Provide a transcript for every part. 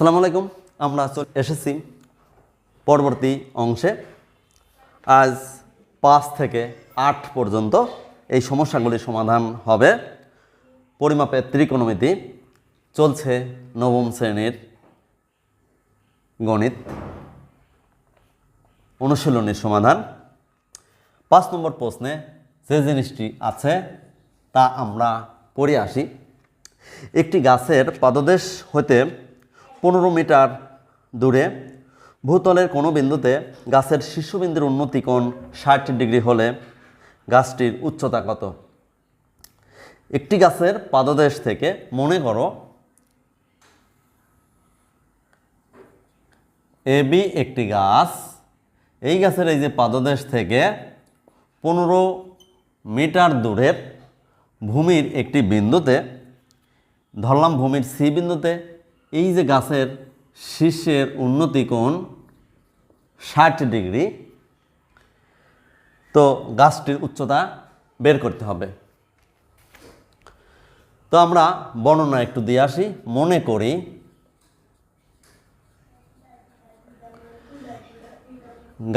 আসসালামু আলাইকুম, আমরা এসেছি পরবর্তী অংশে। আজ পাঁচ থেকে আট পর্যন্ত এই সমস্যাগুলির সমাধান হবে। পরিমাপের ত্রিকোণমিতি চলছে নবম শ্রেণির গণিত অনুশীলনের সমাধান। পাঁচ নম্বর প্রশ্নে যে জিনিসটি আছে তা আমরা পড়ে আসি। একটি গাছের পাদদেশ হতে পনেরো মিটার দূরে। ভূতলের কোনো বিন্দুতে গাছের শীর্ষবিন্দুর উন্নতি কোণ ষাট ডিগ্রি হলে গাছটির উচ্চতা কত? একটি গাছের পাদদেশ থেকে মনে করো এবি একটি গাছ। এই গাছের এই যে পাদদেশ থেকে পনেরো মিটার দূরের ভূমির একটি বিন্দুতে, ধরলাম ভূমির সি বিন্দুতে এই যে গাছের শীর্ষের উন্নতি কোণ ষাট ডিগ্রি, তো গাছটির উচ্চতা বের করতে হবে। তো আমরা বর্ণনা একটু দিয়ে আসি, মনে করি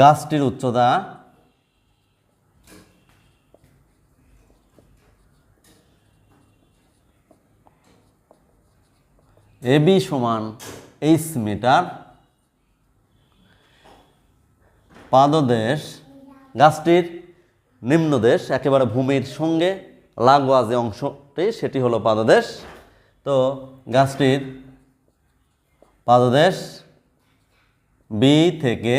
গাছটির উচ্চতা এবি সমান এইচ মিটার পাদদেশ, গাছটির নিম্নদেশ, একেবারে ভূমির সঙ্গে লাগোয়া যে অংশটি, সেটি হলো পাদদেশ। তো গাছটির পাদদেশ বি থেকে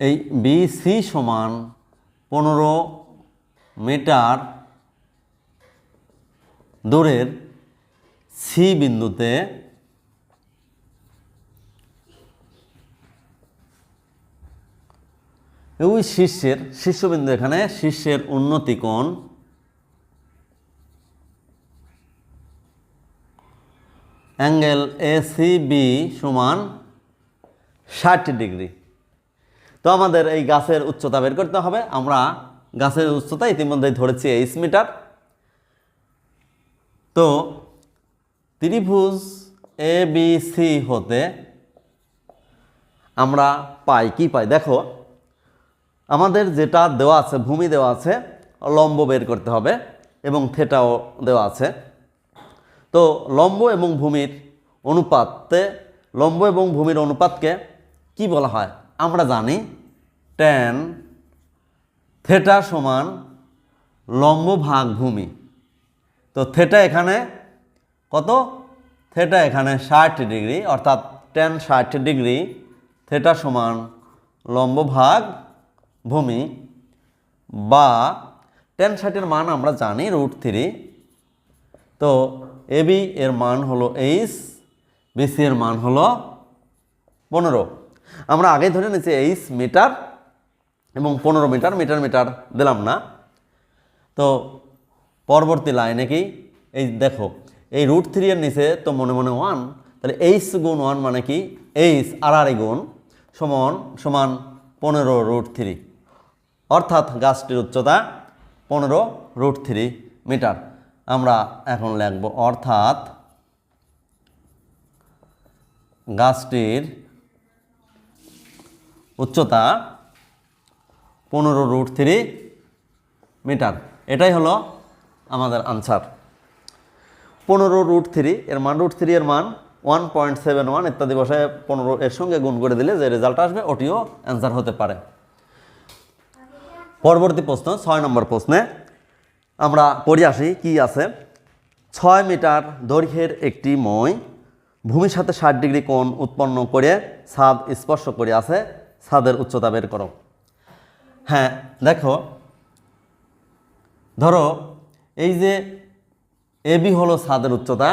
এই বিসি সমান পনেরো মিটার দূরের সি বিন্দুতে ওই শীর্ষের, শীর্ষবিন্দু এখানে, শীর্ষের উন্নতি কোণ অ্যাঙ্গেল এ সি বি সমান ষাট ডিগ্রি। তো আমাদের এই গাছের উচ্চতা বের করতে হবে। আমরা গাছের উচ্চতা ইতিমধ্যেই ধরেছি এইচ মিটার তো ত্রিভুজ এ বি সি হতে আমরা পাই, কি পাই? দেখো, আমাদের যেটা দেওয়া আছে, ভূমি দেওয়া আছে, লম্ব বের করতে হবে এবং থেটাও দেওয়া আছে। তো লম্ব এবং ভূমির অনুপাতে, লম্ব এবং ভূমির অনুপাতকে কি বলা হয়? আমরা জানি টেন থেটা সমান লম্ব ভাগ ভূমি তো থেটা এখানে কত? থেটা এখানে ষাট ডিগ্রি, অর্থাৎ টেন ষাট ডিগ্রি থেটা সমান লম্ব ভাগ ভূমি বা টেন ষাটের মান আমরা জানি রুট থ্রি তো এবি এর মান হলো এইচ বিসি এর মান হলো পনেরো। আমরা আগে ধরে নিয়েছি এইচ মিটার এবং পনেরো মিটার মিটার মিটার দিলাম না। তো পরবর্তী লাইনে কি? এই দেখো, এই রুট থ্রি এর নিচে তো মনে মনে ওয়ান তাহলে এইচ গুণ ওয়ান মানে কি? এইচ আর গুণ সমান সমান পনেরো রুট থ্রি অর্থাৎ গাছটির উচ্চতা পনেরো রুট থ্রি মিটার। আমরা এখন লিখব, অর্থাৎ গাছটির উচ্চতা পনেরো রুট থ্রি মিটার এটাই হলো আমাদের আনসার পনেরো রুট থ্রি এর মান রুট থ্রি এর মান ওয়ান পয়েন্ট সেভেন ওয়ান ইত্যাদি বসায় পনেরো এর সঙ্গে গুণ করে দিলে যে রেজাল্ট আসবে, ওটিও অ্যান্সার হতে পারে। পরবর্তী প্রশ্ন, ছয় নম্বর প্রশ্নে আমরা পড়ে আসি কি আছে? ছয় মিটার দৈর্ঘ্যের একটি মই ভূমির সাথে ষাট ডিগ্রি কোণ উৎপন্ন করে ছাদ স্পর্শ করে আছে ছাদের উচ্চতা বের করো। হ্যাঁ দেখো, ধরো, এই যে এবি হলো ছাদের উচ্চতা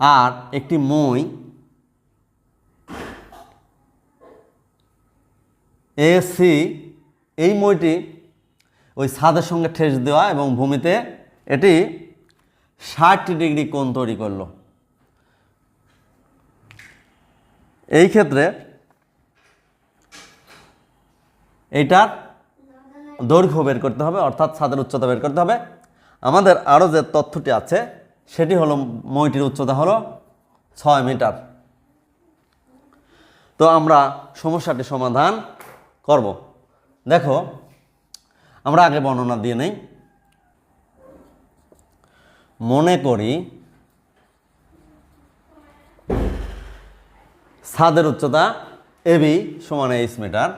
আর একটি মই এসি এই মইটি ওই ছাদের সঙ্গে ঠেস দেওয়া এবং ভূমিতে এটি ষাট ডিগ্রি কোণ তৈরি করল। এই ক্ষেত্রে এইটার দৈর্ঘ্য বের করতে হবে, অর্থাৎ ছাদের উচ্চতা বের করতে হবে। আমাদের আরও যে তথ্যটি আছে, সেটি হলো মইটির উচ্চতা হলো ছয় মিটার। তো আমরা সমস্যাটি সমাধান করব। দেখো, আমরা আগে বর্ণনা দিয়ে নেই। মনে করি ছাদের উচ্চতা এবি সমান এইচ মিটার।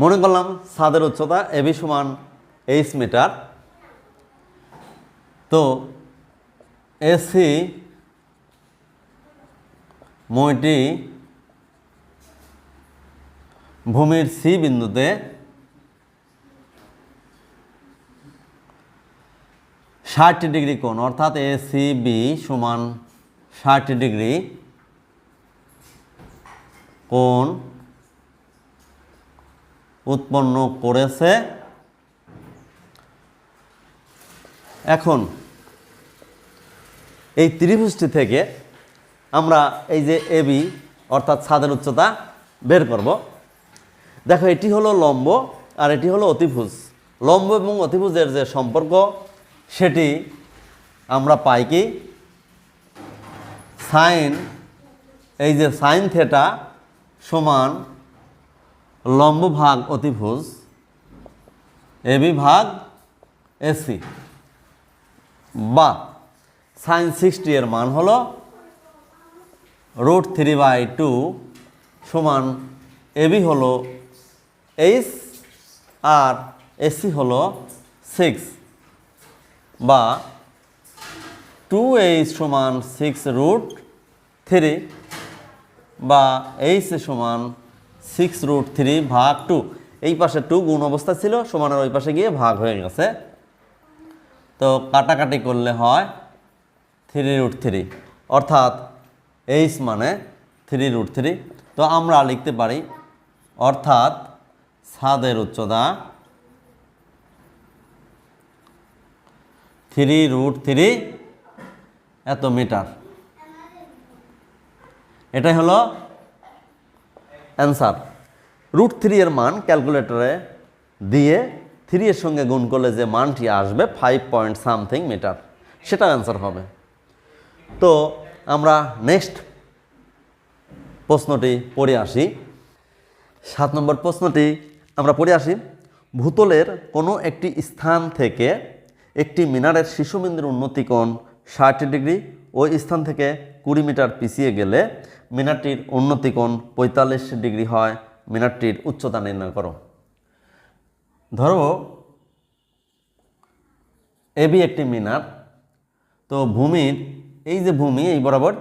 মনে করলাম ছাদের উচ্চতা এবি সমান এইচ মিটার। তো এসি মইটি ভূমির সি বিন্দুতে ষাট ডিগ্রি কোণ, অর্থাৎ এ সি বি সমান ষাট ডিগ্রি কোণ। উৎপন্ন করেছে। এখন এই ত্রিভুজটি থেকে আমরা এই যে এবি অর্থাৎ ছাদের উচ্চতা বের করব। দেখো, এটি হলো লম্ব আর এটি হলো অতিভুজ। লম্ব এবং অতিভুজের যে সম্পর্ক, সেটি আমরা পাই কি? সাইন, এই যে সাইন থেটা সমান লম্ব ভাগ অতিভুজ এবি ভাগ এসি বা সাইন সিক্সটি এর মান হলো রুট থ্রি বাই টু সমান এবি হলো এইচ আর এসি হলো সিক্স বা টু এইচ সমান সিক্স রুট থ্রি বা এইচ সমান সিক্স রুট থ্রি ভাগ টু। এই পাশে টু গুণ অবস্থা ছিল, সমানের ওই পাশে গিয়ে ভাগ হয়ে গেছে। তো কাটাকাটি করলে হয় থ্রি রুট থ্রি। অর্থাৎ এইচ মানে থ্রি রুট থ্রি। তো আমরা লিখতে পারি, অর্থাৎ ছাদের উচ্চতা থ্রি রুট থ্রি এত মিটার। এটাই হলো অ্যান্সার। রুট থ্রি এর মান ক্যালকুলেটরে দিয়ে থ্রি এর সঙ্গে গুণ করলে যে মানটি আসবে ফাইভ পয়েন্ট সামথিং মিটার সেটা অ্যান্সার হবে। তো আমরা নেক্সট প্রশ্নটি পড়ে আসি। সাত নম্বর প্রশ্নটি আমরা পড়ে আসি। ভূতলের কোনো একটি স্থান থেকে একটি মিনারের শিশুবিন্দুর উন্নতিকোণ ষাট ডিগ্রি ওই স্থান থেকে কুড়ি মিটার পিছিয়ে গেলে মিনারটির উন্নতিকোণ পঁয়তাল্লিশ ডিগ্রি হয়, মিনারটির উচ্চতা নির্ণয় করো। ধরো এবি একটি মিনার, তো ভূমির, এই যে ভূমি, এই বরাবর,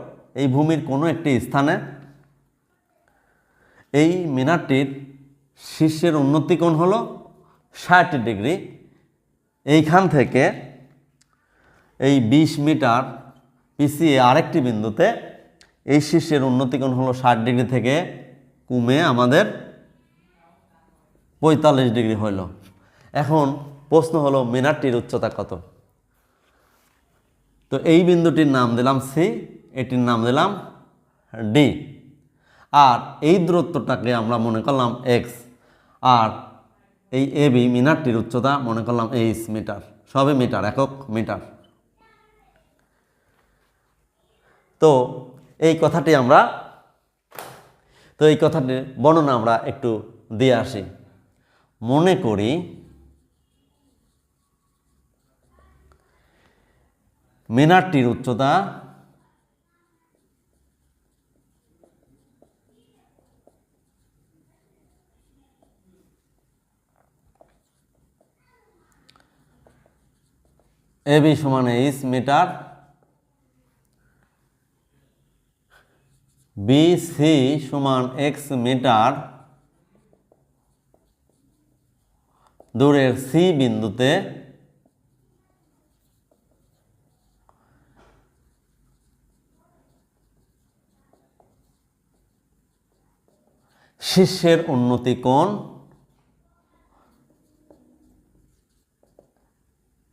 এই ভূমির কোনো একটি স্থানে এই মিনারটির শীর্ষের উন্নতিকোণ হলো ষাট ডিগ্রি। এইখান থেকে এই বিশ মিটার পিছিয়ে আরেকটি বিন্দুতে এই শীর্ষের উন্নতিকোণ হলো ষাট ডিগ্রি থেকে কমে আমাদের পঁয়তাল্লিশ ডিগ্রি হইল। এখন প্রশ্ন হলো মিনারটির উচ্চতা কত? তো এই বিন্দুটির নাম দিলাম সি, এটির নাম দিলাম ডি। আর এই দূরত্বটাকে আমরা মনে করলাম এক্স। আর এই এ বি মিনারটির উচ্চতা মনে করলাম এইচ মিটার। সবে মিটার, একক মিটার। তো এই কথাটি আমরা, তো এই কথাটির বর্ণনা আমরা একটু দিয়ে আসি। মনে করি, মিনারটির উচ্চতা এবি সমান এইচ মিটার বিসি সমান এক্স মিটার দূরের সি বিন্দুতে শীর্ষের উন্নতি কোণ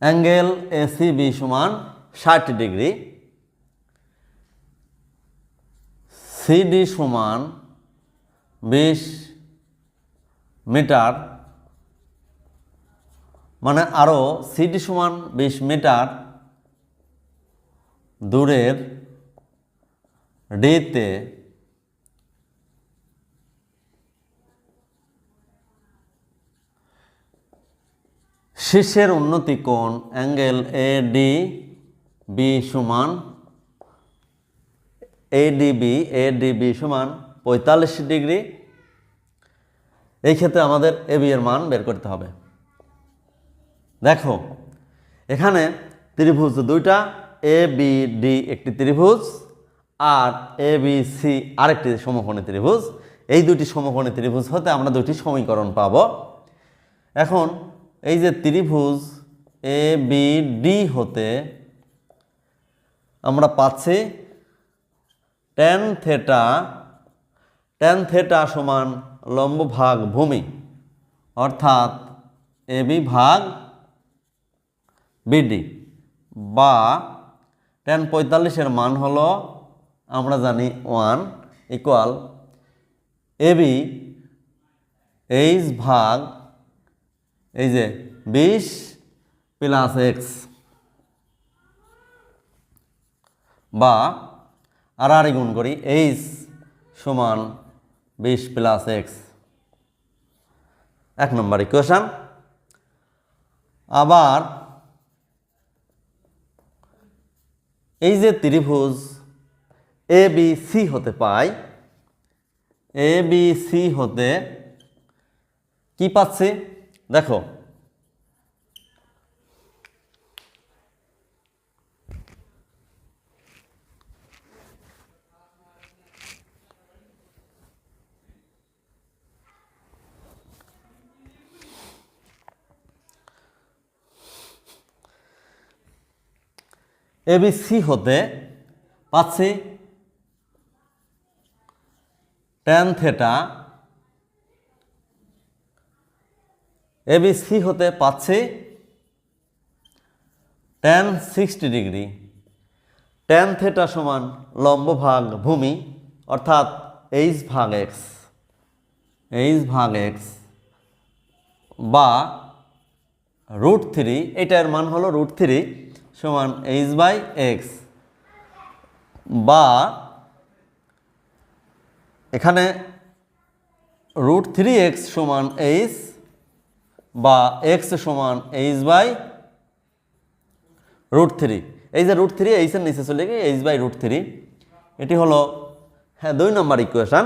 অ্যাঙ্গেল এ সি বি সমান ষাট ডিগ্রি সিডি সমান বিশ মিটার মানে আরও সিডি সমান বিশ মিটার দূরের ডিতে শীর্ষের উন্নতি কোণ অ্যাঙ্গেল এ ডি বি সমান এ ডিবি এ ডিবি সমান পঁয়তাল্লিশ ডিগ্রি। এই ক্ষেত্রে আমাদের এবি এর মান বের করতে হবে। দেখো, এখানে ত্রিভুজ দুইটা এ বি ডি একটি ত্রিভুজ, আর এ বি সি আরেকটি সমকোণী ত্রিভুজ। এই দুটি সমকোণী ত্রিভুজ হতে আমরা দুটি সমীকরণ পাব। এখন এই যে ত্রিভুজ এ বি ডি হতে আমরা পাচ্ছি টেন থেটা টেন থেটা সমান লম্ব ভাগ ভূমি, অর্থাৎ এবি ভাগ বিডি বা টেন পঁয়তাল্লিশের মান হলো, আমরা জানি ওয়ান ইকুয়াল এবি এইচ ভাগ, এই যে বিশ প্লাস এক্স বা আর আর গুণ করি এইচ সমান বিশ প্লাস এক্স এক নম্বর ইকুয়েশন আবার এই যে ত্রিভুজ এ বি সি হতে পাই এ বি সি হতে কি পাচ্ছি? দেখো এবিসি হতে পাচ্ছি টেন থেটা এবিসি হতে পাচ্ছি tan sixty degree tan theta সমান লম্ব ভাগ ভূমি, অর্থাৎ এইচ ভাগ এক্স এইচ ভাগ এক্স বা রুট থ্রি এটার মান হলো রুট থ্রি সমান এইচ বাই এক্স বা এখানে রুট থ্রি এক্স সমান এইচ বা এক্স সমান এইচ বাই রুট থ্রি এই যে রুট থ্রি এইচের নিচে চলে গিয়ে এইচ বাই রুট থ্রি এটি হলো হ্যাঁ দুই নম্বর ইকুয়েশান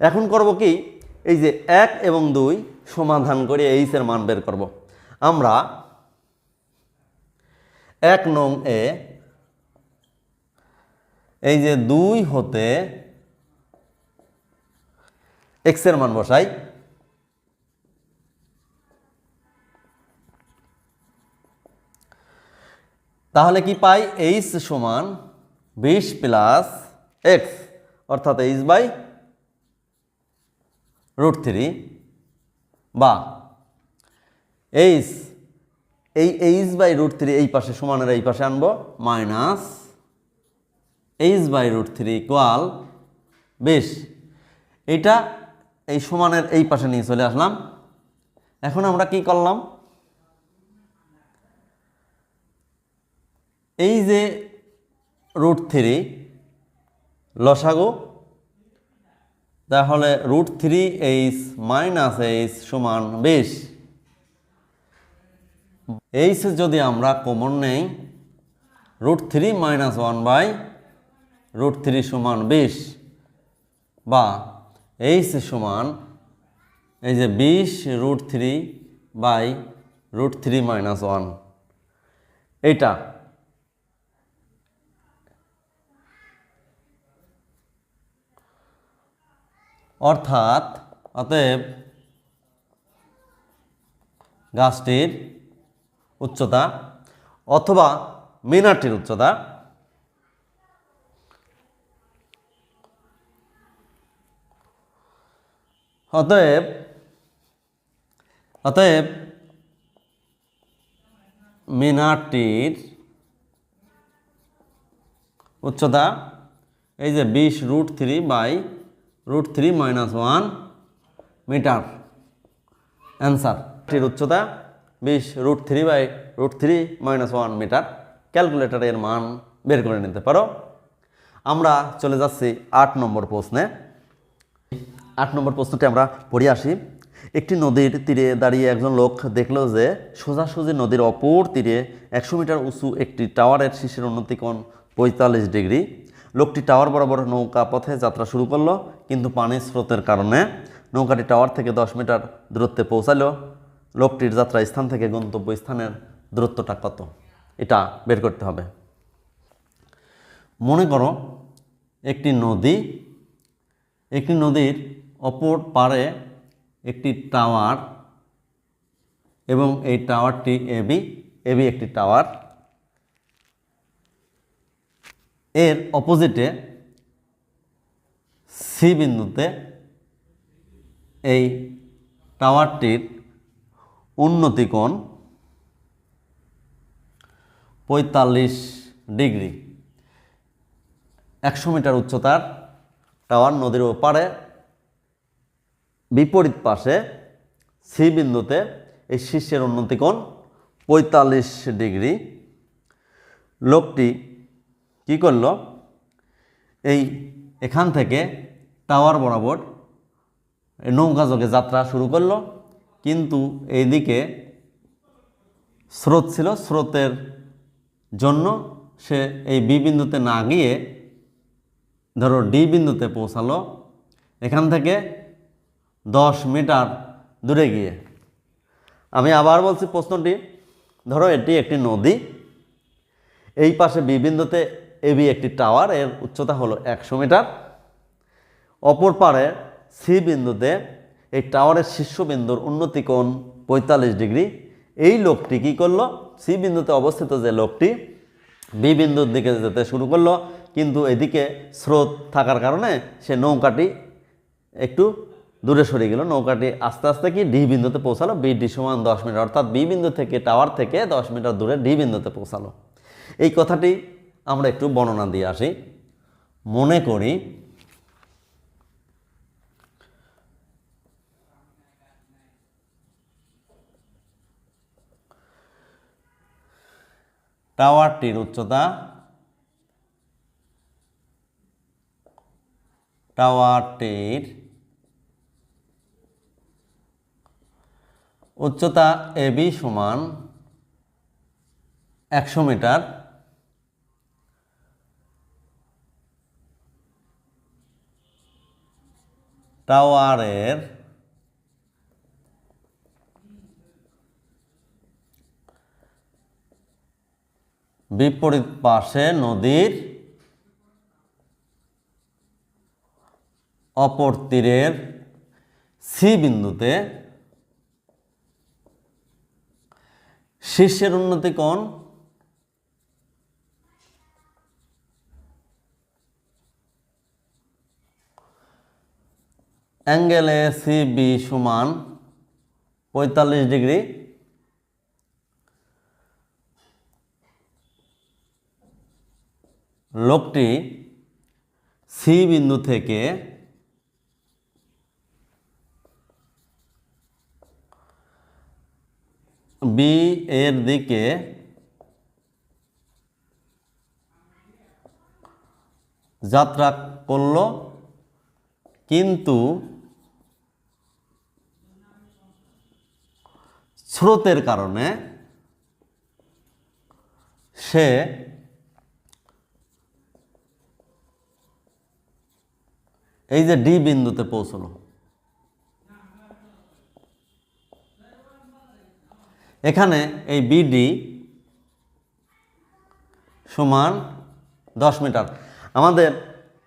এখন করব কি? এই যে এক এবং দুই সমাধান করে এইচের মান বের করব। আমরা এক নং এ, এই যে দুই হতে এক্সের মান বসাই। তাহলে কি পাই? এইচ সমান বিশ প্লাস এক্স অর্থাৎ এইচ বাই রুট থ্রি বা এইচ এই এইচ বাই রুট থ্রি এই পাশে সমানের এই পাশে আনব minus H by root three equal বেশ, এটা এই সমানের এই পাশে নিয়ে চলে আসলাম। এখন আমরা কি করলাম? এই যে রুট থ্রি লসাগু, তাহলে root three H minus H সমান, বিশ এইচ যদি আমরা কমন নেই root three minus one by root three সমান বিশ বা এইচ সমান, এই যে বিশ root three by root three minus one এইটা অর্থাৎ, অতএব গাছটির উচ্চতা অথবা মিনারটির উচ্চতা। অতএব অতএব মিনারটির উচ্চতা এই যে বিশ root three by root three minus one metre. Answer উচ্চতা বিশ root three by root three minus one metre ক্যালকুলেটরের মান বের করে নিতে পারো। আমরা চলে যাচ্ছি আট নম্বর প্রশ্নে। আট নম্বর প্রশ্নটি আমরা পড়ে আসি। একটি নদীর তীরে দাঁড়িয়ে একজন লোক দেখল যে সোজাসুজি নদীর অপর তীরে একশো মিটার উঁচু একটি টাওয়ারের শীর্ষের উন্নতি কোণ পঁয়তাল্লিশ ডিগ্রি লোকটি টাওয়ার বরাবর নৌকা পথে যাত্রা শুরু করল, কিন্তু পানির স্রোতের কারণে নৌকাটি টাওয়ার থেকে দশ মিটার দূরত্বে পৌঁছালো। লোকটির যাত্রা স্থান থেকে গন্তব্য স্থানের দূরত্বটা কত? এটা বের করতে হবে। মনে করো একটি নদী, একটি নদীর অপর পারে একটি টাওয়ার এবং এই টাওয়ারটি এবি এবি একটি টাওয়ার। এর অপোজিটে সি বিন্দুতে এই টাওয়ারটির উন্নতি কোণ পঁয়তাল্লিশ ডিগ্রি। একশো মিটার উচ্চতার টাওয়ার নদীর ওপারে, বিপরীত পাশে সি বিন্দুতে এই শীর্ষের উন্নতি কোণ পঁয়তাল্লিশ ডিগ্রি। লোকটি কি করল? এই এখান থেকে টাওয়ার বরাবর এই নৌকাযোগে যাত্রা শুরু করল। কিন্তু এইদিকে স্রোত ছিল, স্রোতের জন্য সে এই বি বিন্দুতে না গিয়ে ধরো ডি বিন্দুতে পৌঁছালো, এখান থেকে দশ মিটার দূরে গিয়ে। আমি আবার বলছি প্রশ্নটি, ধরো এটি একটি নদী, এই পাশে বি বিন্দুতে এবি একটি টাওয়ার, এর উচ্চতা হলো একশো মিটার, অপর পারে সি বিন্দুতে এই টাওয়ারের শীর্ষবিন্দুর উন্নতি কোণ পঁয়তাল্লিশ ডিগ্রি। এই লোকটি কী করল? সি বিন্দুতে অবস্থিত যে লোকটি বি বিন্দুর দিকে যেতে শুরু করল, কিন্তু এদিকে স্রোত থাকার কারণে সে নৌকাটি একটু দূরে সরে গেল। নৌকাটি আস্তে আস্তে কি ডি বিন্দুতে পৌঁছালো? বি ডি সমান দশ মিটার, অর্থাৎ বি বিন্দু থেকে টাওয়ার থেকে দশ মিটার দূরে ডি বিন্দুতে পৌঁছালো। এই কথাটি আমরা একটু বর্ণনা দিয়ে আসি। মনে করি টাওয়ারটির উচ্চতা টাওয়ারটির উচ্চতা এবি সমান একশো মিটার। টাওয়ারের বিপরীত পাশে নদীর অপর তীরের সি বিন্দুতে শীর্ষের উন্নতি কোণ অ্যাঙ্গেল এ সি বি সমান পঁয়তাল্লিশ ডিগ্রি লোকটি সি বিন্দু থেকে বি এর দিকে যাত্রা করল কিন্তু স্রোতের কারণে সে এই যে ডি বিন্দুতে পৌঁছলো এখানে এই বিডি সমান দশ মিটার। আমাদের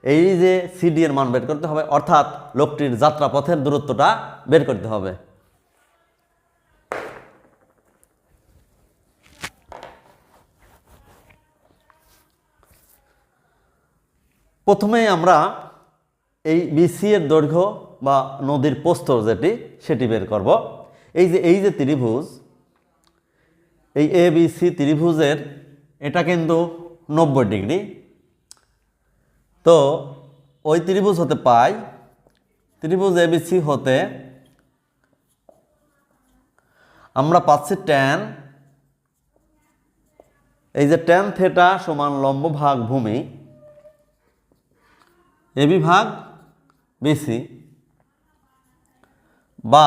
এই যে সিডি এর মান বের করতে হবে, অর্থাৎ লোকটির যাত্রাপথের দূরত্বটা বের করতে হবে। প্রথমে আমরা এই বিসি এর দৈর্ঘ্য বা নদীর প্রস্থ যেটি, সেটি বের করব। এই যে এই যে ত্রিভুজ, এই এ বি সি ত্রিভুজের, এটা কিন্তু নব্বই ডিগ্রি। তো ওই ত্রিভুজ হতে পাই, ত্রিভুজ এবিসি হতে আমরা পাচ্ছি ট্যান এই যে ট্যান থেটা সমান লম্ব ভাগ ভূমি এবি ভাগ বিসি বা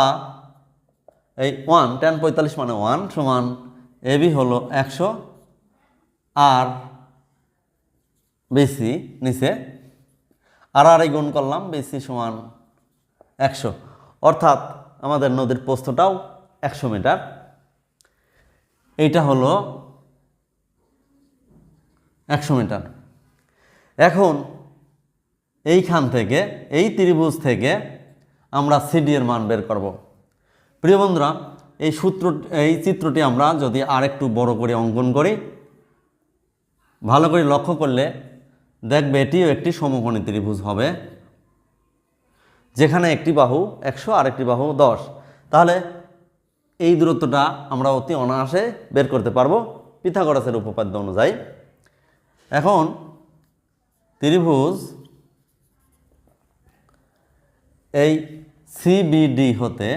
এই ওয়ান, টেন পঁয়তাল্লিশ মানে ওয়ান সমান এবি হলো একশো আর বিসি নিচে, আর আর এই গুণ করলাম বিসি সমান একশো। অর্থাৎ আমাদের নদীর প্রস্থটাও একশো মিটার। এইটা হলো একশো মিটার। এখন এইখান থেকে, এই ত্রিভুজ থেকে আমরা সিডি এর মান বের করব। প্রিয় বন্ধুরা, এই সূত্র, এই চিত্রটি আমরা যদি আরেকটু বড় করে অঙ্কন করি, ভালো করে লক্ষ্য করলে দেখবে এটিও একটি সমকোণী ত্রিভুজ হবে, যেখানে একটি বাহু একশো আর একটি বাহু দশ। তাহলে এই দূরত্বটা আমরা অতি অনায়াসে বের করতে পারব পিথাগোরাসের উপপাদ্য অনুযায়ী। এখন ত্রিভুজ এই সিবিডি হতে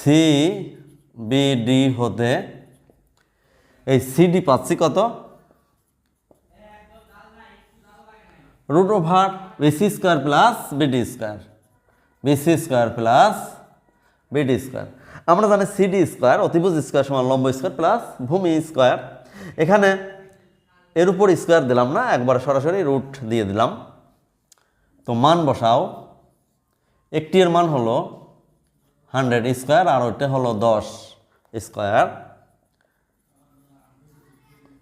সিবিডি হতে এই সিডি পাচ্ছি কত? Root over BC square plus BD square. BC square plus BD square. আমরা জানি সিডি স্কোয়ার অতিভুজ স্কোয়ার সমান লম্ব স্কোয়ার প্লাস ভূমি স্কোয়ার। এখানে এর উপর স্কোয়ার দিলাম না, একবার সরাসরি রুট দিয়ে দিলাম। তো মান বসাও। একটি এর মান হলো হান্ড্রেড স্কোয়ার আর ওইটা হলো দশ স্কোয়ার।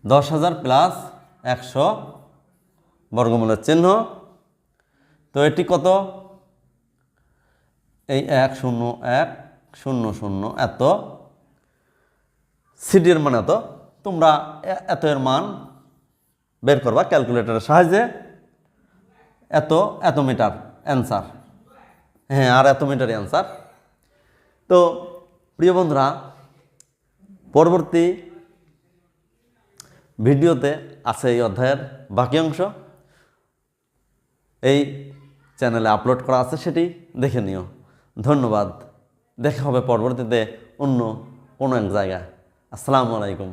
দশ হাজার প্লাস একশো বর্গমূলের চিহ্ন। তো এটি কত? এই এক শূন্য এক শূন্য শূন্য এত। সিডির মান এত। তোমরা এত এর মান বের করবা ক্যালকুলেটরের সাহায্যে। এত এত মিটার অ্যান্সার হ্যাঁ আর এত মিটার অ্যান্সার তো, প্রিয় বন্ধুরা, পরবর্তী ভিডিওতে আছে এই অধ্যায়ের বাকি অংশ। এই চ্যানেলে আপলোড করা আছে সেটি দেখে নিও। ধন্যবাদ। দেখা হবে পরবর্তীতে অন্য কোনো এক জায়গায়। আসসালামু আলাইকুম।